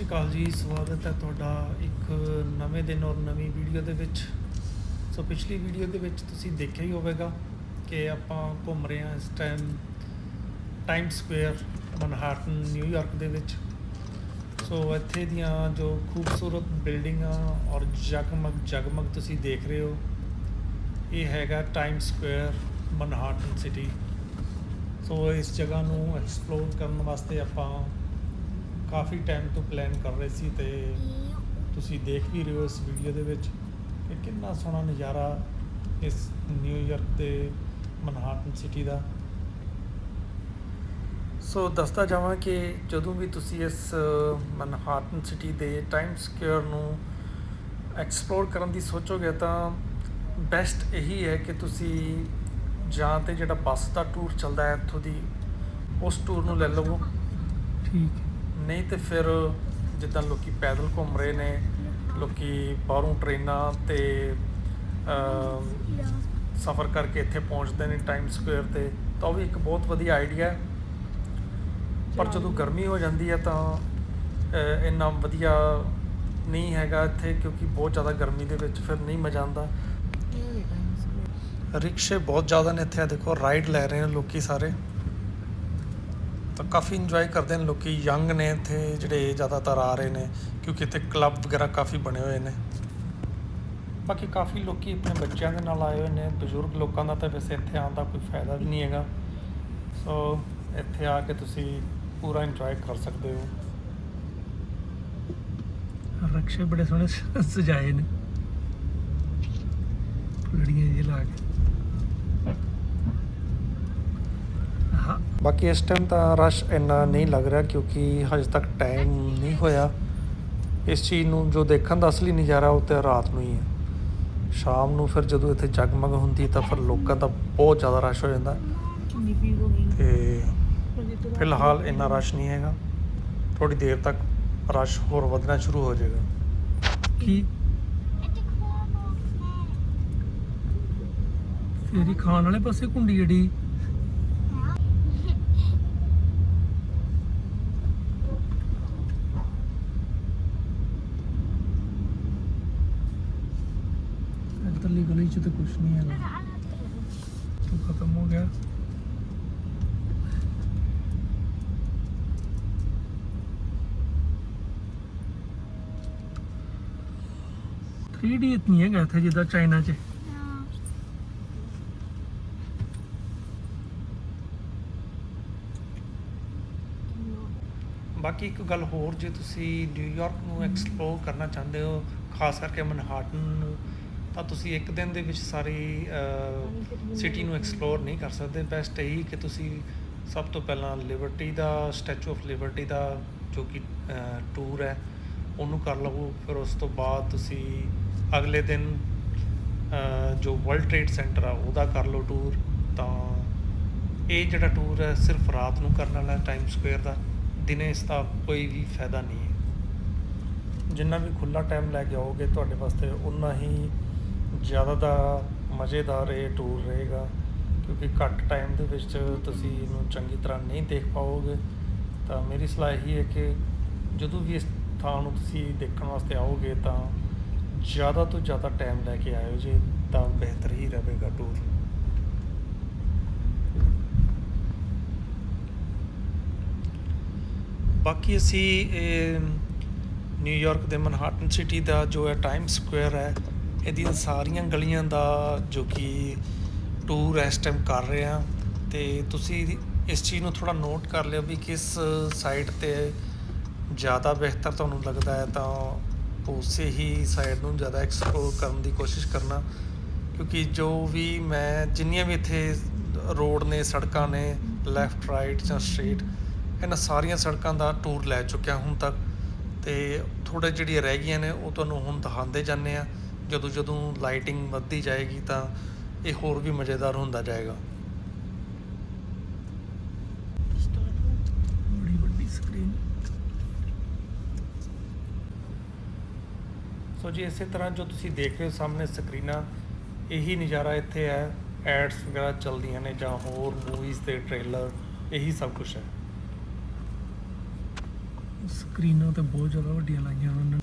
ਸ਼੍ਰੀ ਅਕਾਲ ਜੀ, ਸਵਾਗਤ ਹੈ ਤੁਹਾਡਾ ਇੱਕ ਨਵੇਂ ਦਿਨ ਔਰ ਨਵੀਂ ਵੀਡੀਓ ਦੇ ਵਿੱਚ। ਸੋ ਪਿਛਲੀ ਵੀਡੀਓ ਦੇ ਵਿੱਚ ਤੁਸੀਂ ਦੇਖਿਆ ਹੀ ਹੋਵੇਗਾ ਕਿ ਆਪਾਂ ਘੁੰਮ ਰਹੇ ਹਾਂ ਇਸ time Time Square Manhattan New York ਦੇ ਵਿੱਚ। ਸੋ ਇੱਥੇ ਦੀਆਂ ਜੋ ਖੂਬਸੂਰਤ ਬਿਲਡਿੰਗਾਂ ਔਰ ਜਗਮਗ ਜਗਮਗ ਤੁਸੀਂ ਦੇਖ ਰਹੇ ਹੋ, ਇਹ ਹੈਗਾ Time Square Manhattan City so ਇਸ ਜਗ੍ਹਾ ਨੂੰ ਐਕਸਪਲੋਰ ਕਰਨ ਵਾਸਤੇ ਆਪਾਂ ਕਾਫੀ ਟਾਈਮ ਤੋਂ ਪਲਾਨ ਕਰ ਰਹੇ ਸੀ ਤੇ ਤੁਸੀਂ ਦੇਖ ਵੀ ਰਹੇ ਹੋ ਇਸ ਵੀਡੀਓ ਦੇ ਵਿੱਚ ਕਿ ਕਿੰਨਾ ਸੋਹਣਾ ਨਜ਼ਾਰਾ ਇਸ ਨਿਊਯਾਰਕ ਦੇ ਮਨਹਾਟਨ ਸਿਟੀ ਦਾ। ਸੋ ਦੱਸਦਾ ਜਾਵਾਂ ਕਿ ਜਦੋਂ ਵੀ ਤੁਸੀਂ ਇਸ ਮਨਹਾਟਨ ਸਿਟੀ ਦੇ ਟਾਈਮ ਸਕੁਅਰ ਨੂੰ ਐਕਸਪਲੋਰ ਕਰਨ ਦੀ ਸੋਚੋਗੇ ਤਾਂ ਬੈਸਟ ਇਹੀ ਹੈ ਕਿ ਤੁਸੀਂ ਜਾਂ ਤੇ ਜਿਹੜਾ ਬੱਸ ਦਾ ਟੂਰ ਚੱਲਦਾ ਹੈ ਇੱਥੋਂ ਦੀ ਉਸ ਟੂਰ ਨੂੰ ਲੈ ਲਵੋ। ਠੀਕ ਨਹੀਂ ਤੇ ਫਿਰ ਜਿੱਦਾਂ ਲੋਕੀ ਪੈਦਲ ਘੁੰਮ ਰਹੇ ਨੇ ਲੋਕੀ ਬਾਹਰੋਂ ਟ੍ਰੇਨਾਂ ਤੇ ਸਫ਼ਰ ਕਰਕੇ ਇੱਥੇ ਪਹੁੰਚਦੇ ਨੇ ਟਾਈਮ ਸਕੁਅਰ ਤੇ ਤਾਂ ਉਹ ਵੀ ਇੱਕ ਬਹੁਤ ਵਧੀਆ ਆਈਡੀਆ ਹੈ। ਪਰ ਜਦੋਂ ਗਰਮੀ ਹੋ ਜਾਂਦੀ ਹੈ ਤਾਂ ਇੰਨਾ ਵਧੀਆ ਨਹੀਂ ਹੈਗਾ ਇੱਥੇ ਕਿਉਂਕਿ ਬਹੁਤ ਜ਼ਿਆਦਾ ਗਰਮੀ ਦੇ ਵਿੱਚ ਫਿਰ ਨਹੀਂ ਮਜ਼ਾ ਆਉਂਦਾ। ਰਿਕਸ਼ੇ ਬਹੁਤ ਜ਼ਿਆਦਾ ਨੇ ਇੱਥੇ ਆ ਦੇਖੋ ਰਾਈਡ ਲੈ ਰਹੇ ਨੇ ਲੋਕੀ ਸਾਰੇ। ਤਾਂ ਕਾਫੀ ਇੰਜੋਏ ਕਰਦੇ ਨੇ ਲੋਕੀ ਯੰਗ ਨੇ ਇੱਥੇ ਜਿਹੜੇ ਜ਼ਿਆਦਾਤਰ ਆ ਰਹੇ ਨੇ, ਕਿਉਂਕਿ ਇੱਥੇ ਕਲੱਬ ਵਗੈਰਾ ਕਾਫੀ ਬਣੇ ਹੋਏ ਨੇ। ਬਾਕੀ ਕਾਫੀ ਲੋਕੀ ਆਪਣੇ ਬੱਚਿਆਂ ਦੇ ਨਾਲ ਆਏ ਹੋਏ ਨੇ, ਬਜ਼ੁਰਗ ਲੋਕਾਂ ਦਾ ਤਾਂ ਵੈਸੇ ਇੱਥੇ ਆਉਣ ਦਾ ਕੋਈ ਫਾਇਦਾ ਵੀ ਨਹੀਂ ਹੈਗਾ। ਸੋ ਇੱਥੇ ਆ ਕੇ ਤੁਸੀਂ ਪੂਰਾ ਇੰਜੋਏ ਕਰ ਸਕਦੇ ਹੋ। ਰਕਸ਼ੇ ਬੜੇ ਸੋਹਣੇ ਸਜਾਏ ਨੇ। ਫੁੱਲੜੀਆਂ ਜੀ ਲਾ ਕੇ ਹਾਂ ਬਾਕੀ ਇਸ ਟਾਈਮ ਤਾਂ ਰਸ਼ ਇੰਨਾ ਨਹੀਂ ਲੱਗ ਰਿਹਾ ਕਿਉਂਕਿ ਹਜੇ ਤੱਕ ਟਾਈਮ ਨਹੀਂ ਹੋਇਆ। ਇਸ ਚੀਜ਼ ਨੂੰ ਜੋ ਦੇਖਣ ਦਾ ਅਸਲੀ ਨਜ਼ਾਰਾ ਉਹ ਤੇ ਰਾਤ ਨੂੰ ਹੀ ਹੈ। ਸ਼ਾਮ ਨੂੰ ਫਿਰ ਜਦੋਂ ਇੱਥੇ ਜਗਮਗ ਹੁੰਦੀ ਤਾਂ ਫਿਰ ਲੋਕਾਂ ਦਾ ਬਹੁਤ ਜ਼ਿਆਦਾ ਰਸ਼ ਹੋ ਜਾਂਦਾ। ਤੇ ਫਿਲਹਾਲ ਇੰਨਾ ਰਸ਼ ਨਹੀਂ ਹੈਗਾ। ਥੋੜੀ ਦੇਰ ਤੱਕ ਰਸ਼ ਹੋਰ ਵਧਣਾ ਸ਼ੁਰੂ ਹੋ ਜਾਏਗਾ। ਕੀ? ਤੇਰੀ ਖਾਣ ਵਾਲੇ ਪਾਸੇ ਕੁੰਡੀ ਜਿਹੜੀ। ਗਲੀ ਚ ਤਾਂ ਕੁਝ ਨਹੀਂ ਹੈਗਾ। ਤੂੰ ਖਤਮ ਹੋ ਗਿਆ। ਥ੍ਰੀ ਡੀ ਇਤਨੀ ਹੈਗਾ ਇੱਥੇ ਜਿੱਦਾਂ ਚਾਈਨਾ 'ਚ। ਬਾਕੀ ਇੱਕ ਗੱਲ ਹੋਰ, ਜੇ ਤੁਸੀਂ ਨਿਊਯਾਰਕ ਨੂੰ ਐਕਸਪਲੋਰ ਕਰਨਾ ਚਾਹੁੰਦੇ ਹੋ, ਖਾਸ ਕਰਕੇ ਮਨਹਾਟਨ ਨੂੰ ਤਾਂ ਤੁਸੀਂ ਇੱਕ ਦਿਨ ਦੇ ਵਿੱਚ ਸਾਰੀ ਸਿਟੀ ਨੂੰ ਐਕਸਪਲੋਰ ਨਹੀਂ ਕਰ ਸਕਦੇ। ਬੈਸਟ ਇਹੀ ਕਿ ਤੁਸੀਂ ਸਭ ਤੋਂ ਪਹਿਲਾਂ ਲਿਬਰਟੀ ਦਾ ਸਟੈਚੂ ਆਫ ਲਿਬਰਟੀ ਦਾ ਜੋ ਕਿ ਟੂਰ ਹੈ, ਉਹਨੂੰ ਕਰ ਲਵੋ। ਫਿਰ ਉਸ ਤੋਂ ਬਾਅਦ ਤੁਸੀਂ ਅਗਲੇ ਦਿਨ ਜੋ ਵਰਲਡ ਟ੍ਰੇਡ ਸੈਂਟਰ ਆ, ਉਹਦਾ ਕਰ ਲਓ ਟੂਰ ਤਾਂ ਇਹ ਜਿਹੜਾ ਟੂਰ ਹੈ, ਸਿਰਫ ਰਾਤ ਨੂੰ ਕਰਨ ਵਾਲਾ ਟਾਈਮ ਸਕੁਅਰ ਦਾ। ਦਿਨੇ ਇਸ ਦਾ ਕੋਈ ਵੀ ਫਾਇਦਾ ਨਹੀਂ ਹੈ। ਜਿੰਨਾ ਵੀ ਖੁੱਲਾ ਟਾਈਮ ਲੈ ਕੇ ਆਓਗੇ ਤੁਹਾਡੇ ਵਾਸਤੇ ਉਨਾ ਹੀ ਜ਼ਿਆਦਾ ਦਾ ਮਜ਼ੇਦਾਰ ਇਹ ਟੂਰ ਰਹੇਗਾ, ਕਿਉਂਕਿ ਘੱਟ ਟਾਈਮ ਦੇ ਵਿੱਚ ਤੁਸੀਂ ਇਹਨੂੰ ਚੰਗੀ ਤਰ੍ਹਾਂ ਨਹੀਂ ਦੇਖ ਪਾਓਗੇ। ਤਾਂ ਮੇਰੀ ਸਲਾਹ ਇਹੀ ਹੈ ਕਿ ਜਦੋਂ ਵੀ ਇਸ ਥਾਂ ਨੂੰ ਤੁਸੀਂ ਦੇਖਣ ਵਾਸਤੇ ਆਓਗੇ ਤਾਂ ਜ਼ਿਆਦਾ ਤੋਂ ਜ਼ਿਆਦਾ ਟਾਈਮ ਲੈ ਕੇ ਆਇਓ ਜੇ, ਤਾਂ ਬਿਹਤਰ ਹੀ ਰਹੇਗਾ ਟੂਰ ਬਾਕੀ ਅਸੀਂ ਇਹ ਨਿਊਯਾਰਕ ਦੇ ਮਨਹਾਟਨ ਸਿਟੀ ਦਾ ਜੋ ਹੈ ਟਾਈਮ ਸਕੁਅਰ ਹੈ ਇਹਦੀਆਂ ਸਾਰੀਆਂ ਗਲੀਆਂ ਦਾ ਜੋ ਕਿ ਟੂਰ ਇਸ ਟਾਈਮ ਕਰ ਰਹੇ ਹਾਂ ਤੇ ਤੁਸੀਂ ਇਸ ਚੀਜ਼ ਨੂੰ ਥੋੜਾ ਨੋਟ ਕਰ ਲਿਓ ਵੀ ਕਿਸ ਸਾਈਡ ਤੇ ਜ਼ਿਆਦਾ ਬਿਹਤਰ ਤੁਹਾਨੂੰ ਲੱਗਦਾ ਹੈ ਤਾਂ ਉਸੇ ਹੀ ਸਾਈਡ ਨੂੰ ਜ਼ਿਆਦਾ ਐਕਸਪਲੋਰ ਕਰਨ ਦੀ ਕੋਸ਼ਿਸ਼ ਕਰਨਾ। ਕਿਉਂਕਿ ਜੋ ਵੀ ਮੈਂ, ਜਿੰਨੀਆਂ ਵੀ ਇੱਥੇ ਰੋਡ ਨੇ, ਸੜਕਾਂ ਨੇ ਲੈਫਟ ਰਾਈਟ ਜਾਂ ਸਟ੍ਰੇਟ ਇਹਨਾਂ ਸਾਰੀਆਂ ਸੜਕਾਂ ਦਾ ਟੂਰ ਲੈ ਚੁੱਕਿਆ ਹੁਣ ਤੱਕ। ਤੇ ਥੋੜੇ ਜਿਹੜੀਆਂ ਰਹਿ ਗਈਆਂ ਨੇ, ਉਹ ਤੁਹਾਨੂੰ ਹੁਣ ਦਿਖਾਉਂਦੇ ਜਾਂਦੇ ਆ ਜਦੋਂ ਜਦੋਂ ਲਾਈਟਿੰਗ ਵੱਧਦੀ ਜਾਏਗੀ ਤਾਂ ਇਹ ਹੋਰ ਵੀ ਮਜ਼ੇਦਾਰ ਹੁੰਦਾ ਜਾਏਗਾ। ਬੜੀ ਵੱਡੀ ਸਕਰੀਨ ਸੋ ਜੀ ਇਸੇ ਤਰ੍ਹਾਂ ਜੋ ਤੁਸੀਂ ਦੇਖ ਰਹੇ ਹੋ ਸਾਹਮਣੇ ਸਕਰੀਨਾਂ ਇਹੀ ਨਜ਼ਾਰਾ ਇੱਥੇ ਹੈ। ਐਡਸ ਵਗੈਰਾ ਚੱਲਦੀਆਂ ਨੇ ਜਾਂ ਹੋਰ ਮੂਵੀਜ਼ ਦੇ ਟ੍ਰੇਲਰ ਇਹੀ ਸਭ ਕੁਝ ਹੈ। ਸਕਰੀਨਾਂ ਤੇ ਬਹੁਤ ਜ਼ਿਆਦਾ ਵੱਡੀਆਂ ਲਾਈਆਂ ਉਹਨਾਂ ਨੇ।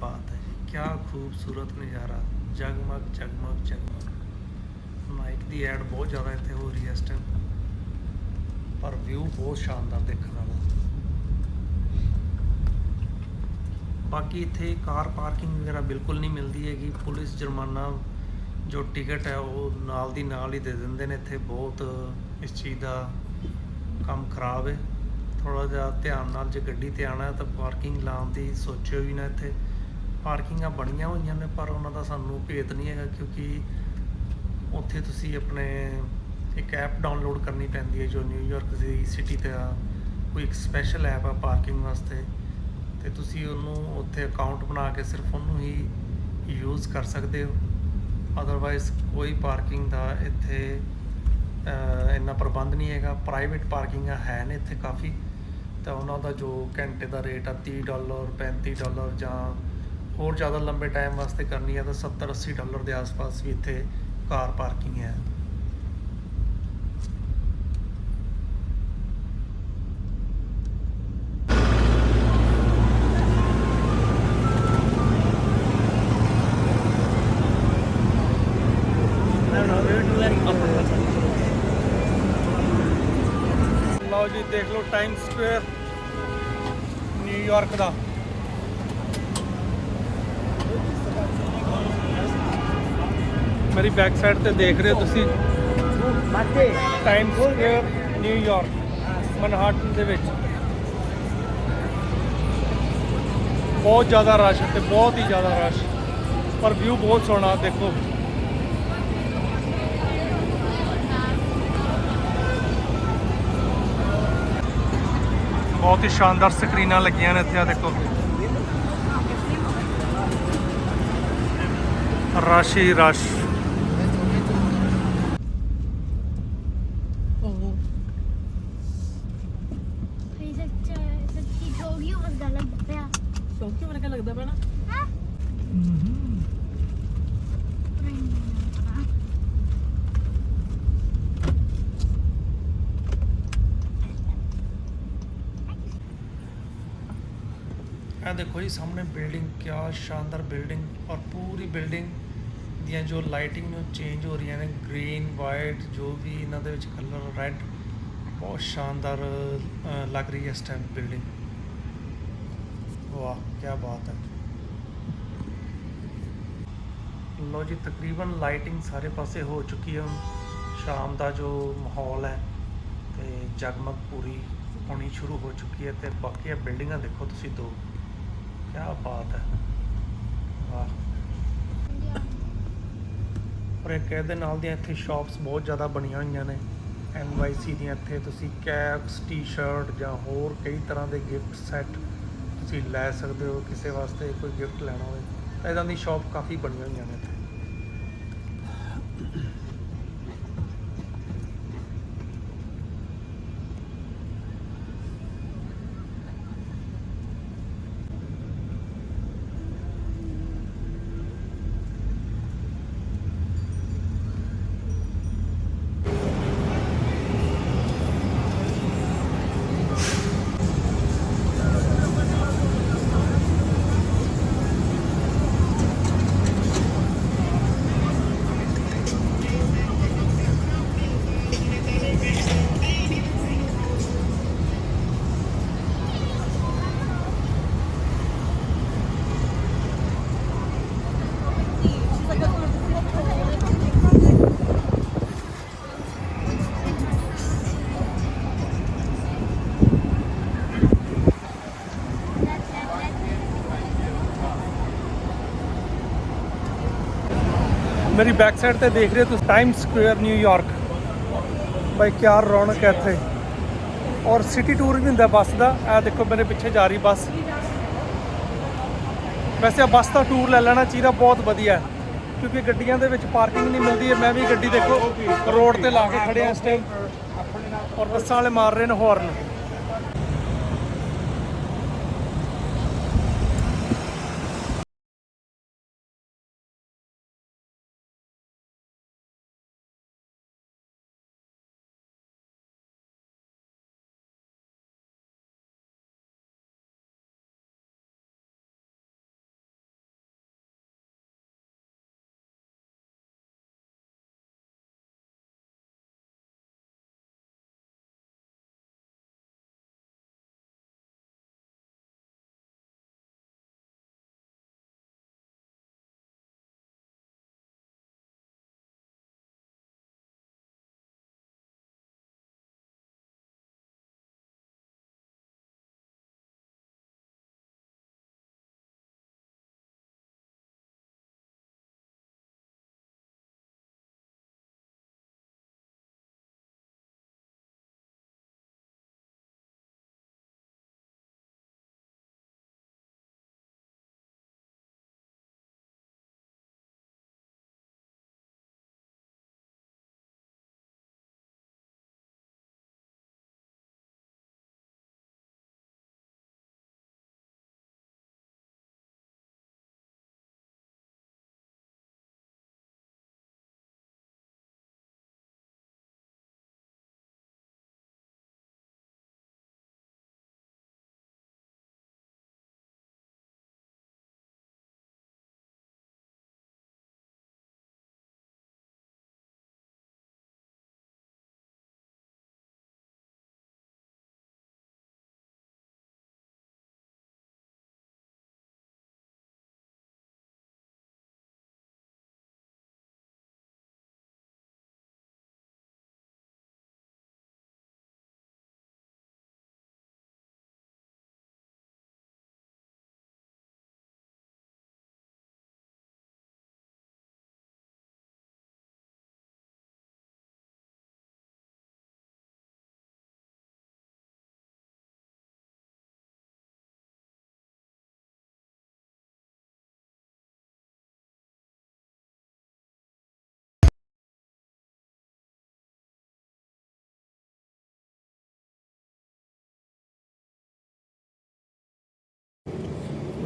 ਬਾਤ ਹੈ ਜੀ। ਕੀ ਖੂਬਸੂਰਤ ਨਜ਼ਾਰਾ। ਜਗਮਗ ਜਗਮਗ ਜਗਮਗ। ਮਾਈਕ ਦੀ ਐਡ ਬਹੁਤ ਜ਼ਿਆਦਾ ਇੱਥੇ ਹੋ ਰਹੀ ਹੈ ਇਸ ਟਾਈਮ ਪਰ ਵਿਊ ਬਹੁਤ ਸ਼ਾਨਦਾਰ ਦੇਖਣ ਵਾਲਾ। ਬਾਕੀ ਇੱਥੇ ਕਾਰ ਪਾਰਕਿੰਗ ਵਗੈਰਾ ਬਿਲਕੁਲ ਨਹੀਂ ਮਿਲਦੀ ਹੈਗੀ। ਪੁਲਿਸ ਜੁਰਮਾਨਾ ਜੋ ਟਿਕਟ ਹੈ, ਉਹ ਨਾਲ ਦੀ ਨਾਲ ਹੀ ਦੇ ਦਿੰਦੇ ਨੇ। ਇੱਥੇ ਬਹੁਤ ਇਸ ਚੀਜ਼ ਦਾ ਕੰਮ ਖਰਾਬ ਹੈ। ਥੋੜਾ ਜਿਹਾ ਧਿਆਨ ਨਾਲ ਜੇ ਗੱਡੀ ਤੇ ਆਣਾ ਤਾਂ ਪਾਰਕਿੰਗ ਲਾਉਣ ਦੀ ਸੋਚਿਓ ਵੀ ਨਾ ਇੱਥੇ। ਪਾਰਕਿੰਗਾਂ ਬਣੀਆਂ ਹੋਈਆਂ ਨੇ, ਪਰ ਉਹਨਾਂ ਦਾ ਸਾਨੂੰ ਭੇਤ ਨਹੀਂ ਹੈਗਾ ਕਿਉਂਕਿ ਉੱਥੇ ਤੁਸੀਂ ਆਪਣੇ ਇੱਕ ਐਪ ਡਾਊਨਲੋਡ ਕਰਨੀ ਪੈਂਦੀ ਹੈ ਜੋ ਨਿਊਯਾਰਕ ਦੀ ਸਿਟੀ ਤੇ ਆ, ਕੋਈ ਇੱਕ ਸਪੈਸ਼ਲ ਐਪ ਆ ਪਾਰਕਿੰਗ ਵਾਸਤੇ, ਤੇ ਤੁਸੀਂ ਉਹਨੂੰ ਉੱਥੇ ਅਕਾਊਂਟ ਬਣਾ ਕੇ ਸਿਰਫ ਉਹਨੂੰ ਹੀ ਯੂਜ਼ ਕਰ ਸਕਦੇ ਹੋ। ਅਦਰਵਾਈਜ਼ ਕੋਈ ਪਾਰਕਿੰਗ ਦਾ ਇੱਥੇ ਇੰਨਾ ਪ੍ਰਬੰਧ ਨਹੀਂ ਹੈਗਾ। ਪ੍ਰਾਈਵੇਟ ਪਾਰਕਿੰਗਾਂ ਹੈ ਨੇ ਇੱਥੇ ਕਾਫੀ, ਤਾਂ ਉਹਨਾਂ ਦਾ ਜੋ ਘੰਟੇ ਦਾ ਰੇਟ ਆ 30 ਡਾਲਰ 35 ਡਾਲਰ ਜਾਂ ਹੋਰ ਜ਼ਿਆਦਾ ਲੰਬੇ ਟਾਈਮ ਵਾਸਤੇ ਕਰਨੀ ਹੈ ਤਾਂ 70 80 ਡਾਲਰ ਦੇ ਆਸ-ਪਾਸ ਵੀ ਇੱਥੇ ਕਾਰ ਪਾਰਕਿੰਗ ਹੈ। ਲਓ ਜੀ, ਦੇਖ ਲਓ ਟਾਈਮ ਸਕੁਅਰ ਨਿਊਯਾਰਕ ਦਾ। ਮੇਰੀ ਬੈਕ ਸਾਈਡ ਤੇ ਦੇਖ ਰਹੇ ਹੋ ਤੁਸੀਂ ਟਾਈਮ ਸਕੁਅਰ ਨਿਊਯਾਰਕ ਮਨਹਾਟਨ ਦੇ ਵਿੱਚ। ਬਹੁਤ ਜ਼ਿਆਦਾ ਰਸ਼ ਤੇ ਬਹੁਤ ਹੀ ਜ਼ਿਆਦਾ ਰਸ਼ ਪਰ ਵਿਊ ਬਹੁਤ ਸੋਹਣਾ ਦੇਖੋ। ਬਹੁਤ ਹੀ ਸ਼ਾਨਦਾਰ ਸਕਰੀਨਾਂ ਲੱਗੀਆਂ ਨੇ ਇੱਥੇ ਆ ਦੇਖੋ। ਰਸ਼ ਹੀ ਰਸ਼ ਭਾਈ ਸੱਚ ਸੱਚੀ ਜੋਗੀ ਵਰਗਾ ਲੱਗਦਾ ਪਿਆ ਸੌਕੀ ਵਰਗਾ ਲੱਗਦਾ ਪਿਆ ਨਾ ਹਾਂ ਇਹ ਦੇਖੋ ਜੀ ਸਾਹਮਣੇ ਬਿਲਡਿੰਗ, ਕਿਆ ਸ਼ਾਨਦਾਰ ਬਿਲਡਿੰਗ ਔਰ ਪੂਰੀ ਬਿਲਡਿੰਗ ਦੀਆਂ ਜੋ ਲਾਈਟਿੰਗ ਨੂੰ ਚੇਂਜ ਹੋ ਰਹੀਆਂ ਨੇ ਗ੍ਰੀਨ ਵਾਈਟ ਜੋ ਵੀ ਇਹਨਾਂ ਦੇ ਵਿੱਚ ਕਲਰ ਰੈੱਡ ਬਹੁਤ ਸ਼ਾਨਦਾਰ ਲੱਗ ਰਹੀ ਹੈ ਇਸ ਟਾਈਮ ਬਿਲਡਿੰਗ ਵਾਹ ਕੀ ਬਾਤ ਹੈ। ਲੋ ਜੀ, ਤਕਰੀਬਨ ਲਾਈਟਿੰਗ ਸਾਰੇ ਪਾਸੇ ਹੋ ਚੁੱਕੀ ਹੈ। ਸ਼ਾਮ ਦਾ ਜੋ ਮਾਹੌਲ ਹੈ ਤੇ ਜਗਮਗ ਪੂਰੀ ਹੋਣੀ ਸ਼ੁਰੂ ਹੋ ਚੁੱਕੀ ਹੈ ਤੇ ਬਾਕੀ ਇਹ ਬਿਲਡਿੰਗਾਂ ਦੇਖੋ ਤੁਸੀਂ ਦੋ। ਕੀ ਬਾਤ ਹੈ। ਵਾਹ। ਔਰ ਇੱਕ ਇਹਦੇ ਨਾਲ ਦੀਆਂ ਇੱਥੇ ਸ਼ਾਪਸ ਬਹੁਤ ਜ਼ਿਆਦਾ ਬਣੀਆਂ ਹੋਈਆਂ ਨੇ। NYC ਦੀਆਂ ਇੱਥੇ ਤੁਸੀਂ ਕੈਪਸ ਟੀ-ਸ਼ਰਟ ਜਾਂ ਹੋਰ ਕਈ ਤਰ੍ਹਾਂ ਦੇ ਗਿਫਟ ਸੈੱਟ ਤੁਸੀਂ ਲੈ ਸਕਦੇ ਹੋ ਕਿਸੇ ਵਾਸਤੇ ਕੋਈ ਗਿਫਟ ਲੈਣਾ ਹੋਵੇ। ਤਾਂ ਇਦਾਂ ਦੀ ਸ਼ਾਪ ਕਾਫੀ ਬਣੀਆਂ ਹੋਈਆਂ ਨੇ ਇੱਥੇ। ਮੇਰੀ ਬੈਕ ਸਾਈਡ ਤੇ ਦੇਖ ਰਹੇ ਹੋ ਤੁਸੀਂ ਟਾਈਮ ਸਕੁਅਰ ਨਿਊਯਾਰਕ ਬਾਈ ਕਿਆ ਰੌਣਕ ਹੈ ਇੱਥੇ। ਔਰ ਸਿਟੀ ਟੂਰ ਵੀ ਹੁੰਦਾ ਬੱਸ ਦਾ। ਇਹ ਦੇਖੋ, ਮੇਰੇ ਪਿੱਛੇ ਜਾ ਰਹੀ ਬੱਸ। ਵੈਸੇ ਆ ਬੱਸ ਦਾ ਟੂਰ ਲੈ ਲੈਣਾ ਚਾਹੀਦਾ, ਬਹੁਤ ਵਧੀਆ। ਕਿਉਂਕਿ ਗੱਡੀਆਂ ਦੇ ਵਿੱਚ ਪਾਰਕਿੰਗ ਨਹੀਂ ਮਿਲਦੀ ਹੈ। ਮੈਂ ਵੀ ਗੱਡੀ ਦੇਖੋ ਰੋਡ ਤੇ ਲਾ ਕੇ ਖੜਿਆ ਇਸ ਟਾਈਮ ਔਰ ਬੱਸਾਂ ਵਾਲੇ ਮਾਰ ਰਹੇ ਨੇ ਹੌਰਨ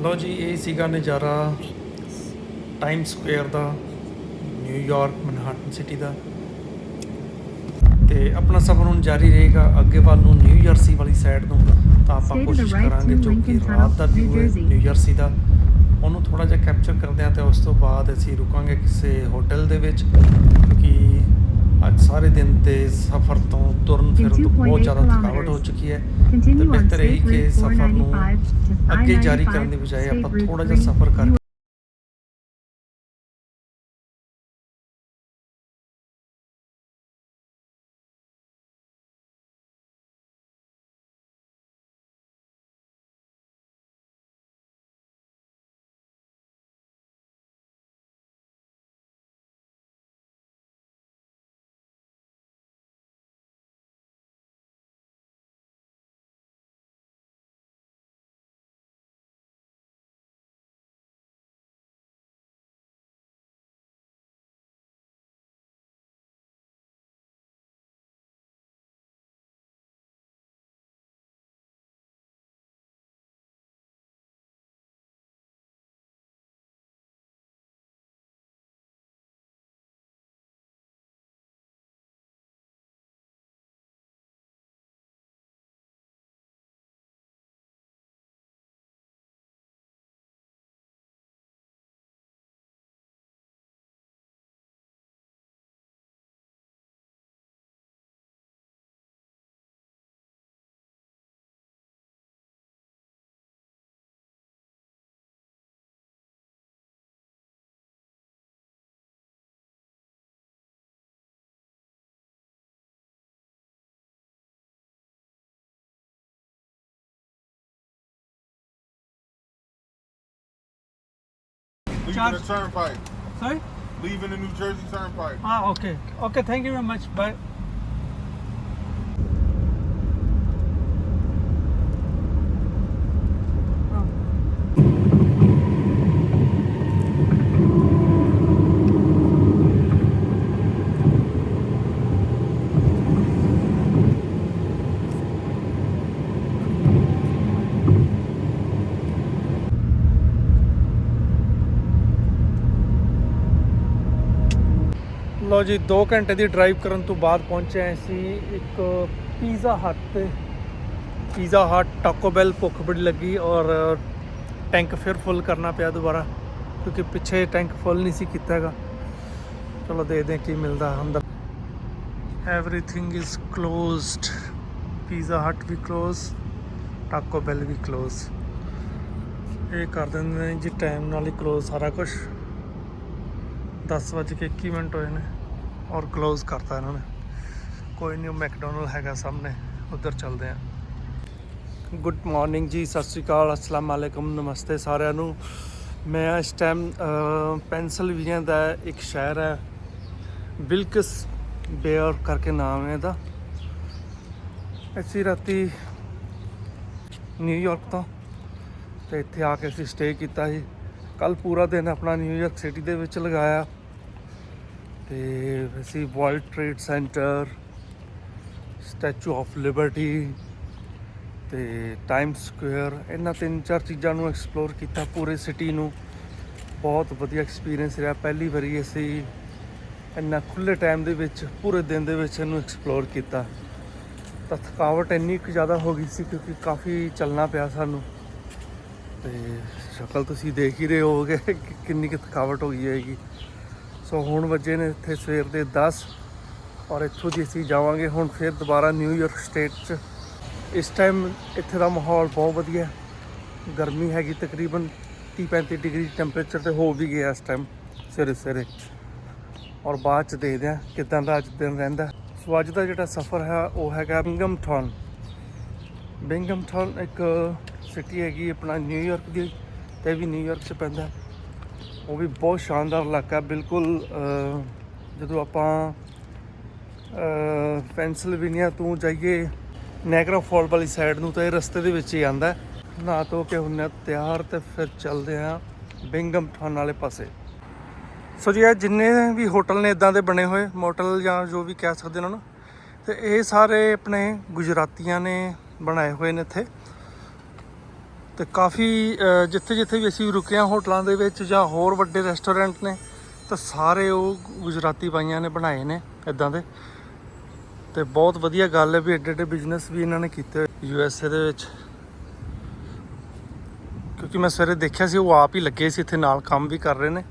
ਲੋ ਜੀ ਇਹ ਸੀਗਾ ਨਜ਼ਾਰਾ ਟਾਈਮ ਸਕੁਏਅਰ ਦਾ ਨਿਊਯਾਰਕ ਮਨਹਾਟਨ ਸਿਟੀ ਦਾ। ਤੇ ਆਪਣਾ ਸਫ਼ਰ ਹੁਣ ਜਾਰੀ ਰਹੇਗਾ ਅੱਗੇ ਵੱਲ ਨੂੰ ਨਿਊ ਜਰਸੀ ਵਾਲੀ ਸਾਈਡ ਨੂੰ ਤਾਂ ਆਪਾਂ ਕੋਸ਼ਿਸ਼ ਕਰਾਂਗੇ ਜੋ ਕਿ ਰਾਤ ਦਾ ਵਿਊ ਹੈ. ਨਿਊ ਜਰਸੀ ਦਾ। ਉਹਨੂੰ ਥੋੜਾ ਜਿਹਾ ਕੈਪਚਰ ਕਰਦੇ ਹਾਂ ਤੇ ਉਸ ਤੋਂ ਬਾਅਦ ਅਸੀਂ ਰੁਕਾਂਗੇ ਕਿਸੇ ਹੋਟਲ ਦੇ ਵਿੱਚ ਕਿਉਂਕਿ ਅੱਜ ਸਾਰੇ ਦਿਨ ਦੇ ਸਫ਼ਰ ਤੋਂ ਤੁਰਨ ਫਿਰਨ ਤੋਂ ਬਹੁਤ 2.8 ਜ਼ਿਆਦਾ ਥਕਾਵਟ ਹੋ. ਚੁੱਕੀ ਹੈ ਤੇ ਬਿਹਤਰ State ਕਿ ਸਫ਼ਰ ਨੂੰ 495 to ਅੱਗੇ ਜਾਰੀ ਕਰਨ I-95, ਦੀ ਬਜਾਏ ਆਪਾਂ ਥੋੜਾ ਜਿਹਾ 3, ਸਫ਼ਰ ਕਰਕੇ Leaving Charge- the turnpike. Sorry? Leaving the New Jersey Turnpike. Ah, okay. Okay, thank you very much. Bye. ਲੋ ਜੀ 2 ਘੰਟੇ ਦੀ ਡਰਾਈਵ ਕਰਨ ਤੋਂ ਬਾਅਦ ਪਹੁੰਚੇ ਹਾਂ ਅਸੀਂ ਇੱਕ ਪੀਜ਼ਾ ਹੱਟ ਤੇ ਪੀਜ਼ਾ ਹੱਟ ਟਾਕੋ ਬੈਲ ਭੁੱਖ ਬੜੀ ਲੱਗੀ ਔਰ ਟੈਂਕ ਫਿਰ ਫੁੱਲ ਕਰਨਾ ਪਿਆ ਦੁਬਾਰਾ, ਕਿਉਂਕਿ ਪਿੱਛੇ ਟੈਂਕ ਫੁੱਲ ਨਹੀਂ ਸੀ ਕੀਤਾ ਹੈਗਾ। ਚਲੋ ਦੇਖਦੇ ਹਾਂ ਕੀ ਮਿਲਦਾ ਅੰਦਰ। Everything is closed Pizza Hut we close Taco Bell ਵੀ ਕਲੋਜ਼ ਇਹ ਕਰ ਦਿੰਦੇ ਨੇ ਜੀ ਟਾਈਮ ਨਾਲ ਹੀ ਕਲੋਜ਼ ਸਾਰਾ ਕੁਝ 10 ਵੱਜ ਕੇ 21 ਮਿੰਟ ਹੋਏ ਨੇ। ਔਰ ਕਲੋਜ਼ ਕਰਤਾ ਇਹਨਾਂ ਨੇ। ਕੋਈ ਨਿਊ ਮੈਕਡੋਨਲ ਹੈਗਾ ਸਾਹਮਣੇ, ਉਧਰ ਚੱਲਦੇ ਆਂ ਗੁੱਡ ਮਾਰਨਿੰਗ ਜੀ, ਸਤਿ ਸ਼੍ਰੀ ਅਕਾਲ, ਅਸਲਾਮ ਵਾਲੇਕਮ ਨਮਸਤੇ ਸਾਰਿਆਂ ਨੂੰ। ਮੈਂ ਇਸ ਟਾਈਮ ਪੈਨਸਿਲਵੇਨੀਆ ਦਾ ਇੱਕ ਸ਼ਹਿਰ ਹੈ। ਬਿਲਕਸ ਬੇਅਰ ਕਰਕੇ ਨਾਮ ਹੈ ਇਹਦਾ। ਅਸੀਂ ਰਾਤੀ ਨਿਊਯਾਰਕ ਤੋਂ ਤੇ ਇੱਥੇ ਆ ਕੇ ਅਸੀਂ ਸਟੇ ਕੀਤਾ ਸੀ। ਕੱਲ ਪੂਰਾ ਦਿਨ ਆਪਣਾ ਨਿਊਯਾਰਕ ਸਿਟੀ ਦੇ ਵਿੱਚ ਲਗਾਇਆ। ਤੇ ਅਸੀਂ World Trade Center, Statue of Liberty ਤੇ ਟਾਈਮ ਸਕੁਅਰ ਇਹਨਾਂ ਤਿੰਨ ਚਾਰ ਚੀਜ਼ਾਂ ਨੂੰ ਐਕਸਪਲੋਰ ਕੀਤਾ ਪੂਰੇ ਸਿਟੀ ਨੂੰ। ਬਹੁਤ ਵਧੀਆ ਐਕਸਪੀਰੀਅੰਸ ਰਿਹਾ। ਪਹਿਲੀ ਵਾਰੀ ਅਸੀਂ ਇੰਨਾ ਖੁੱਲੇ ਟਾਈਮ ਦੇ ਵਿੱਚ, ਪੂਰੇ ਦਿਨ ਦੇ ਵਿੱਚ ਇਹਨੂੰ ਐਕਸਪਲੋਰ ਕੀਤਾ। ਤਾਂ ਥਕਾਵਟ ਇੰਨੀ ਕੁ ਜ਼ਿਆਦਾ ਹੋ ਗਈ ਸੀ ਕਿਉਂਕਿ ਕਾਫੀ ਚੱਲਣਾ ਪਿਆ ਸਾਨੂੰ। ਤੇ ਸ਼ਕਲ ਤੁਸੀਂ ਦੇਖ ਹੀ ਰਹੇ ਹੋਗੇ ਕਿ ਕਿੰਨੀ ਕੁ ਥਕਾਵਟ ਹੋ ਗਈ ਹੈਗੀ। ਸੋ ਹੁਣ ਵੱਜੇ ਨੇ ਇੱਥੇ ਸਵੇਰ ਦੇ 10 ਔਰ ਇੱਥੋਂ ਦੀ ਅਸੀਂ ਜਾਵਾਂਗੇ ਹੁਣ ਫਿਰ ਦੁਬਾਰਾ ਨਿਊਯਾਰਕ ਸਟੇਟ 'ਚ। ਇਸ ਟਾਈਮ ਇੱਥੇ ਦਾ ਮਾਹੌਲ ਬਹੁਤ ਵਧੀਆ ਗਰਮੀ ਹੈਗੀ ਤਕਰੀਬਨ 30-35 ਡਿਗਰੀ ਟੈਂਪਰੇਚਰ ਤੇ ਹੋ ਵੀ ਗਿਆ ਇਸ ਟਾਈਮ ਸਵੇਰੇ ਸਵੇਰੇ। ਔਰ ਬਾਅਦ ਚ ਦੇਖਦੇ ਹਾਂ ਕਿਦਾਂ ਦਾ ਅੱਜ ਦਿਨ ਰਹਿੰਦਾ ਸੋ ਅੱਜ ਦਾ ਜਿਹੜਾ ਸਫ਼ਰ ਹੈ ਉਹ ਹੈਗਾ ਬਿੰਗਮਟਨ ਬਿੰਗਮਟਨ ਇੱਕ ਸਿਟੀ ਹੈਗੀ ਆਪਣਾ ਨਿਊਯਾਰਕ ਦੀ, ਤੇ ਵੀ ਨਿਊਯਾਰਕ ਚ ਪੈਂਦਾ ਉਹ ਵੀ ਬਹੁਤ ਸ਼ਾਨਦਾਰ ਇਲਾਕਾ ਬਿਲਕੁਲ ਜਦੋਂ ਆਪਾਂ ਅਹ, ਤੋਂ ਜਾਈਏ ਨੈਗਰਾ ਫਾਲ ਵਾਲੀ ਸਾਈਡ ਨੂੰ ਤਾਂ ਇਹ ਰਸਤੇ ਦੇ ਵਿੱਚ ਹੀ ਆਂਦਾ ਨਾ ਧੋ ਕੇ ਹੁੰਨੇ ਆ ਤਿਆਰ ਤੇ ਫਿਰ ਚੱਲਦੇ ਹਾਂ ਬਿੰਗਮ ਥਾਨ ਵਾਲੇ ਪਾਸੇ। ਸੋ ਜੀ ਇਹ ਜਿੰਨੇ ਵੀ ਹੋਟਲ ਨੇ ਇਦਾਂ ਦੇ ਬਣੇ ਹੋਏ ਮੋਟਲ ਜਾਂ ਜੋ ਵੀ ਕਹਿ ਸਕਦੇ ਉਹਨਾਂ ਨੂੰ ਤੇ ਇਹ ਸਾਰੇ ਆਪਣੇ ਗੁਜਰਾਤੀਆਂ ਨੇ ਬਣਾਏ ਹੋਏ ਨੇ ਇੱਥੇ। ਤੇ ਕਾਫੀ ਜਿੱਥੇ ਜਿੱਥੇ ਵੀ ਅਸੀਂ ਰੁਕੇ ਹਾਂ ਹੋਟਲਾਂ ਦੇ ਵਿੱਚ ਜਾਂ ਹੋਰ ਵੱਡੇ ਰੈਸਟੋਰੈਂਟ ਨੇ, ਤਾਂ ਸਾਰੇ ਉਹ ਗੁਜਰਾਤੀ ਬਾਈਆਂ ਨੇ ਬਣਾਏ ਨੇ ਇਦਾਂ ਦੇ। ਤੇ ਬਹੁਤ ਵਧੀਆ ਗੱਲ ਹੈ ਵੀ ਐਡੇ ਐਡੇ ਬਿਜ਼ਨਸ ਵੀ ਇਹਨਾਂ ਨੇ ਕੀਤੇ ਯੂ ਐਸ ਏ ਦੇ ਵਿੱਚ। ਕਿਉਂਕਿ ਮੈਂ ਸਵੇਰੇ ਦੇਖਿਆ ਸੀ, ਉਹ ਆਪ ਹੀ ਲੱਗੇ ਸੀ ਇੱਥੇ ਨਾਲ, ਕੰਮ ਵੀ ਕਰ ਰਹੇ ਨੇ।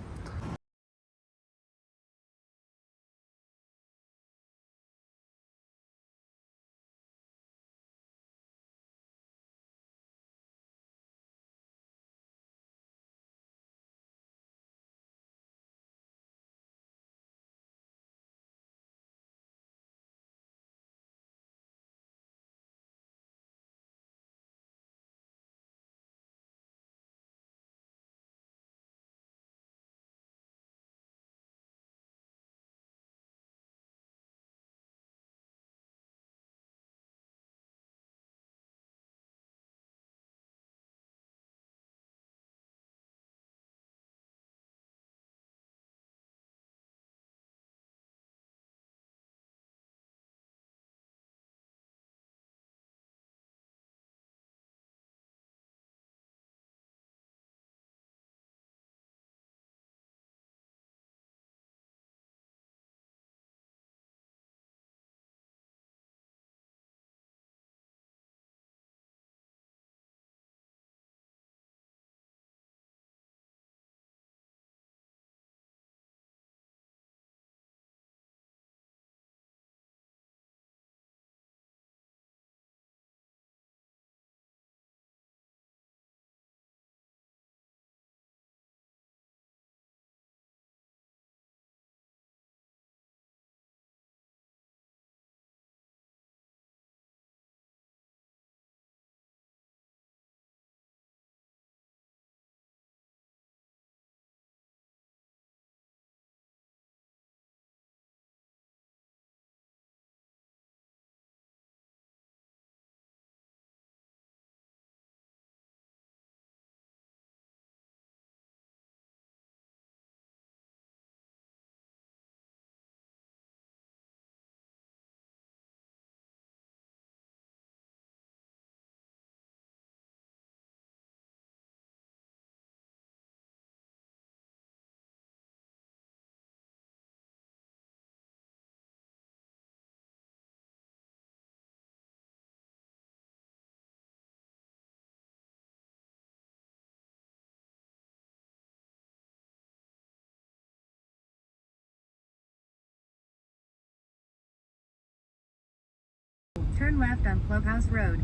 Turn left on Clubhouse Road.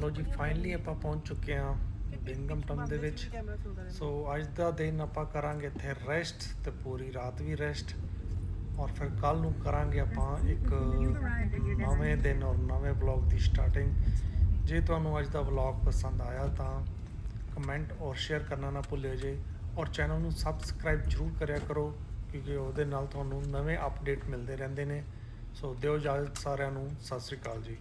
ਲੋ ਜੀ ਫਾਈਨਲੀ ਆਪਾਂ ਪਹੁੰਚ ਚੁੱਕੇ ਹਾਂ ਬਿੰਗਮਟਨ ਦੇ ਵਿੱਚ। ਸੋ ਅੱਜ ਦਾ ਦਿਨ ਆਪਾਂ ਕਰਾਂਗੇ ਇੱਥੇ ਰੈਸਟ ਤੇ ਪੂਰੀ ਰਾਤ ਵੀ ਰੈਸਟ ਔਰ ਫਿਰ ਕੱਲ ਨੂੰ ਕਰਾਂਗੇ ਆਪਾਂ ਇੱਕ ਨਵੇਂ ਦਿਨ ਔਰ ਨਵੇਂ ਵਲੌਗ ਦੀ ਸਟਾਰਟਿੰਗ ਜੇ ਤੁਹਾਨੂੰ ਅੱਜ ਦਾ ਵਲੌਗ ਪਸੰਦ ਆਇਆ ਤਾਂ ਕਮੈਂਟ ਔਰ ਸ਼ੇਅਰ ਕਰਨਾ ਨਾ ਭੁੱਲਿਓ ਜੇ। ਔਰ ਚੈਨਲ ਨੂੰ ਸਬਸਕ੍ਰਾਈਬ ਜ਼ਰੂਰ ਕਰਿਆ ਕਰੋ, ਕਿਉਂਕਿ ਉਹਦੇ ਨਾਲ ਤੁਹਾਨੂੰ ਨਵੇਂ ਅਪਡੇਟ ਮਿਲਦੇ ਰਹਿੰਦੇ ਨੇ। ਸੋ ਦਿਓ ਇਜਾਜ਼ਤ ਸਾਰਿਆਂ ਨੂੰ, ਸਤਿ ਸ੍ਰੀ ਅਕਾਲ ਜੀ।